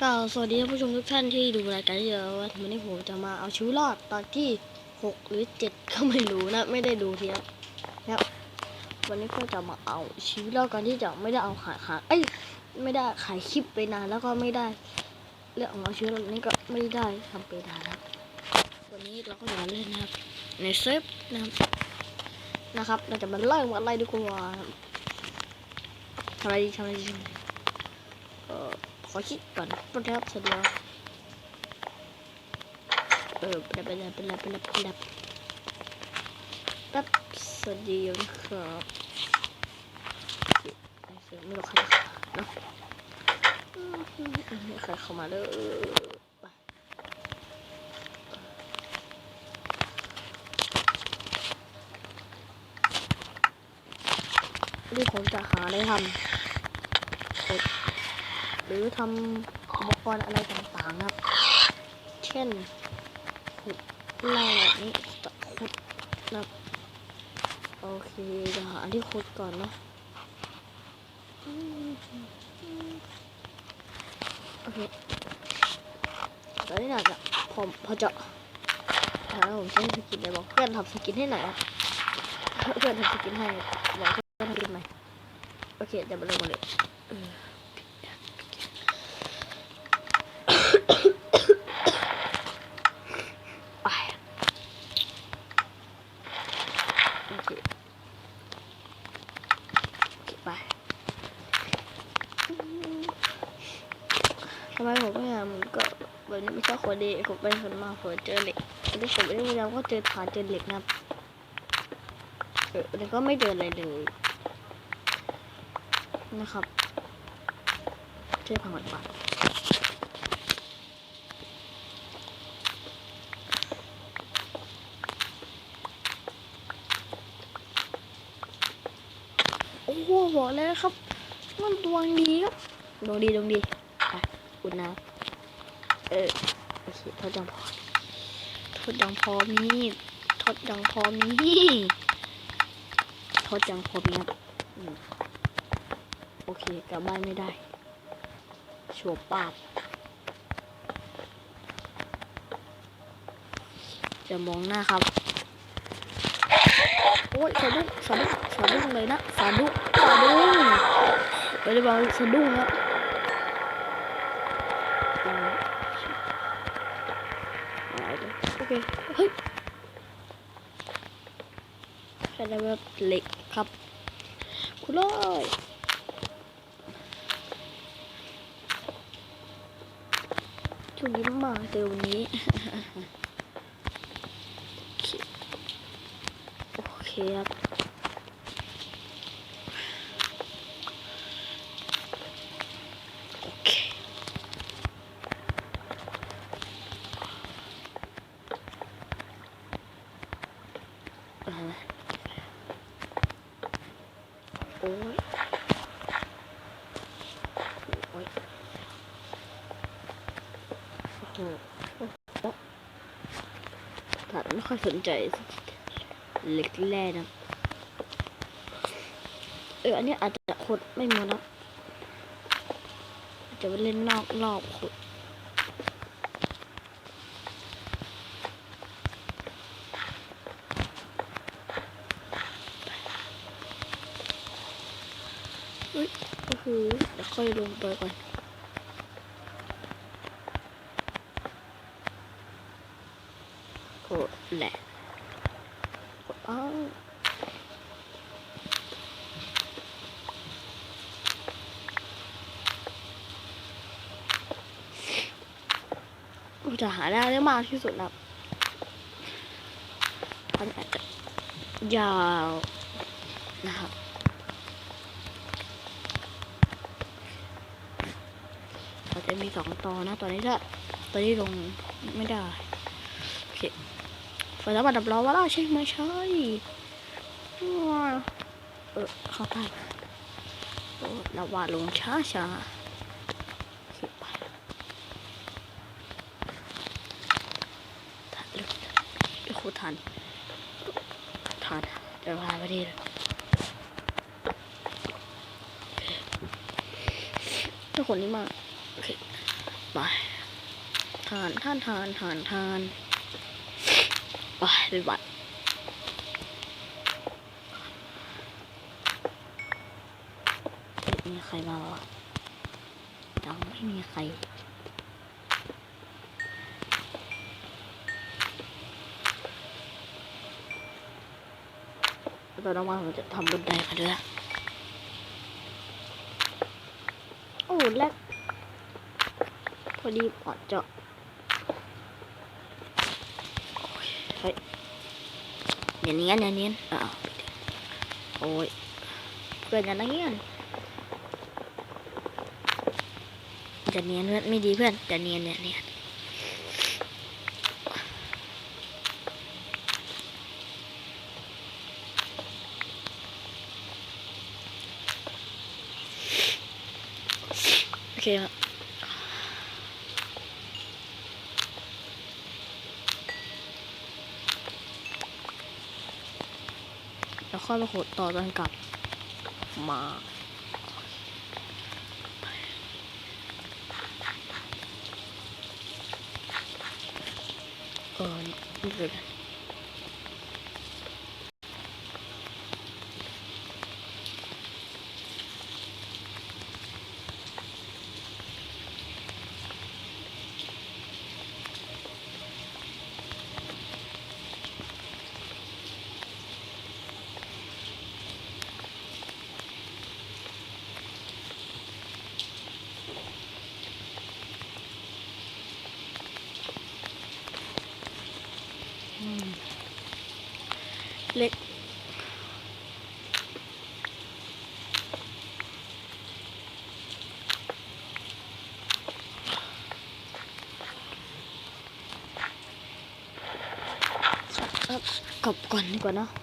ก็สวัสดีท่านผู้ชมทุกท่านที่ดูรายการที่เยอะวันนี้ผมจะมาเอาชีวิตรอดตอนที่หกหรือเจ็ดก็ไม่รู้นะ ไม่ได้ดูทีนะนะครับวันนี้ก็จะมาเอาชีวิตรอดกันที่จะไม่ได้เอาขายขายเอ้ยไม่ได้ขายคลิปไปนานแล้วก็ไม่ได้เรื่องของเอาชีวิตรอดนี้ก็ไม่ได้ทำไปนานแล้ววันนี้เราก็จะมาเล่นนะครับ ในเซฟนะครับนะครับ เราจะมาเริ่มอะไรดีกว่าทำอะไรดีทำอะไรดีเออ ขอคิดก่อนนะครับเสะดวเออเป็นไรเป็นไรเป็นไรเป็นไรเป็นไรแป๊บสวัสดีครับไม่รู้ใครเนาะใครเข้ามาเด้อไปนี่ผมจะหาอะไรทำ รือทำอุปกรณ์อะไรต่างๆครับ เช่นขุดแร่นี่ตะขุดนะโอเคจะหาที่ขุดก่อนเนาะโอเคตอนนี้น่าจะผมพอจะถามว่าผมใช้สกินไหนบอกเพื่อนทำสกินให้หน่อยอะเพื่อนทำสกินให้บอกเพื่อนทำสกินไหมโอเคเดี๋ยวมาเริ่มกันเลยเออ ไปโอเคโอเคไปทำไมผมไม่ทำก็วันนี้ไม่ใช่คนดีผมเป็นคนมาผมเจอเหล็กวันนี้ผมไม่ได้พยายามก็เจอฐานเจอเหล็กนะครับเออแล้วก็ไม่เจออะไรเลย นะครับเจอพังหมดปากโอ้โหบอกเลยครับ มันดวงดีครับดวงดีดวงดี ไปอุ่นน้ำเออโอเคทดยังพอทดยังพอมีทดยังพอมีทดยังพอมีครับโอเคกลับบ้านไม่ได้ชัวปาบจะมองหน้าครับ โอ้ยสะดุ้งสะดุ้งสะดุ้งเลยนะสะดุ้งสะดุ้งไปเลยบอกสะดุ้งครับอืมเอา เลยโอเคเฮ้ยใช้ได้แบบเหล็กครับ คุณเลยช่วงนี้มาเจอวันนี้ โอเคครับ โอเค เออ โอ้ยโอ้ยโอ้โหโอ้โหแต่ไม่ค่อยสนใจเล็กแร่นะเอออันนี้อาจจะขุดไม่หมดนะจะไปเล่นนอกรอบขุด เฮ้ยก็ คือเดี๋ยวค่อยลงไปก่อนโอ้แหละอ้าวจะหาได้ได้มากที่สุดแล้วมันอาจจะยาวนะครับ อาจะมีสองตอนนะตอนนี้ถ้าตอนนี้ลงไม่ได้โอเคไฟแล้วมาดับล้อว่าล่าใช่ไหมใช่ว้าเออเข้าไปโอ้ระวาดลงช้าช้าโอเคไปทันเลยเดี๋ยวโคตรทันทันเดี๋ยวพาไปดีเลยถ้าคนนี้มา โอเคไปทานทานทานทานทานไปไปบัตรมีใครมาวะยังไม่มีใครตอนน้ำมันผมจะทำบันไดมาด้วยโอ้แรก พอดีปอดเจาะโอ้ยเฮ้ยเนียนอย่าเนียนอ้าวโอ้ยเพื่อนอย่าเนียนจะเนียนเพื่อนไม่ดีเพื่อนจะเนียนอย่าเนียนโอเคครับ แล้วค่อยมาโหดต่อตอนกลับมาเออนี่คืออะไรอืม เล็ก กลับก่อนดีกว่าเนาะ